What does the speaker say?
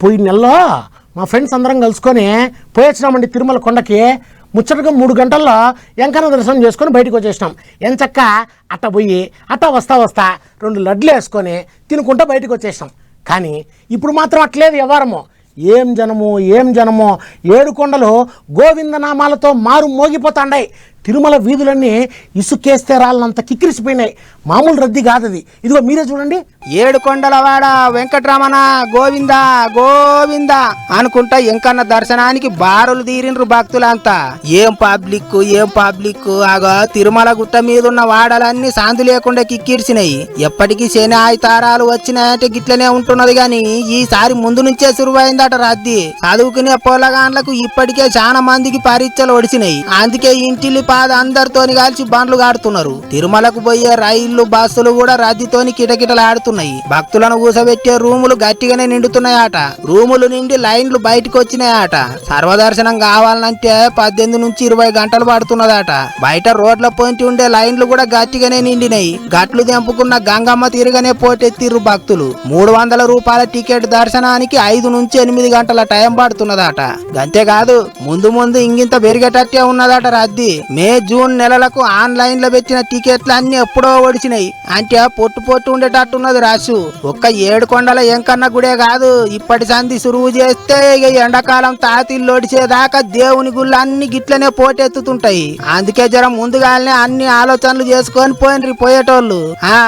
పోయిన నెలలో మా ఫ్రెండ్స్ అందరం కలుసుకొని పోయొచ్చినామండి తిరుమల కొండకి. ముచ్చటగా మూడు గంటల్లో వెంకన్న దర్శనం చేసుకొని బయటకు వచ్చేసినాం. ఎంచక్క అట్ట పోయి అట్ట వస్తా వస్తా రెండు లడ్లు వేసుకొని తినుకుంటా బయటకు వచ్చేసినాం. కానీ ఇప్పుడు మాత్రం అట్లేదు వ్యవహారము. ఏం జనము ఏం జనము? ఏడు కొండలు గోవిందనామాలతో మారు మోగిపోతాండాయి. తిరుమల వీధులన్నీ ఇసుకేస్తే రాళ్ళంత కిక్కిరిసిపోయినాయి. మామూలు రద్దీ కాదది. ఇదిగో మీరే చూడండి. ఏడు కొండలవాడ వెంకటరమణ గోవింద గోవింద అనుకుంటా ఇంకన్న దర్శనానికి బారులు తీరిండ్రు భక్తులంతా. ఏం పబ్లిక్ ఏం పబ్లిక్ ఆగా తిరుమల గుట్ట మీద ఉన్న వాడలన్నీ శాంతి లేకుండా కిక్కిరిసినాయి. ఎప్పటికీ శని ఆయితారాలు వచ్చినాయంటే గిట్లనే ఉంటున్నది గాని ఈసారి ముందు నుంచే సురువైందట రద్దీ. చదువుకునే పొలగాండ్లకు ఇప్పటికే చాలా మందికి పరీక్షలు ఒడిసినాయి. అందుకే ఇంటిల్లి బాధ అందరితోని కాల్చి బండ్లు కాడుతున్నారు తిరుమలకు పోయే రైళ్ళు బస్సులు కూడా రద్దీతోని కిటకిటలు ఆడుతున్నాయి భక్తులను కూసబెట్టే రూములు గట్టిగానే నిండుతున్నాయట. రూములు నిండి లైన్లు బయటకు వచ్చినాయట సర్వదర్శనం కావాలంటే పద్దెనిమిది నుంచి ఇరవై గంటలు పడుతున్నదట. బయట రోడ్ల పొంటి ఉండే లైన్లు కూడా గట్టిగానే నిండినాయి. గట్లు తెంపుకున్న గంగమ్మ తిరగనే పోటెత్తిర్రు భక్తులు. మూడు వందల రూపాయల టికెట్ దర్శనానికి ఐదు నుంచి ఎనిమిది గంటల టైం పడుతున్నదట. అంతేకాదు ముందు ముందు ఇంగింత పెరిగేటట్టే ఉన్నదట రద్దీ. మే జూన్ నెలలకు ఆన్లైన్లో పెట్టిన టికెట్లు అన్ని ఎప్పుడో ఒడిచినాయి అంటే పొట్టు పొట్టు ఉండేటట్టున్నది రాసు. ఒక్క ఏడు కొండల ఎంకన్న గుడే కాదు. ఇప్పటి సంధి సురువు చేస్తే ఇక ఎండాకాలం తాతిల్లు ఒడిచేదాకా దేవుని గుళ్ళు అన్ని గిట్లనే పోటెత్తుతుంటాయి. అందుకే జరం ముందుగానే అన్ని ఆలోచనలు చేసుకొని పోయినరి పోయేటోళ్ళు. ఆ.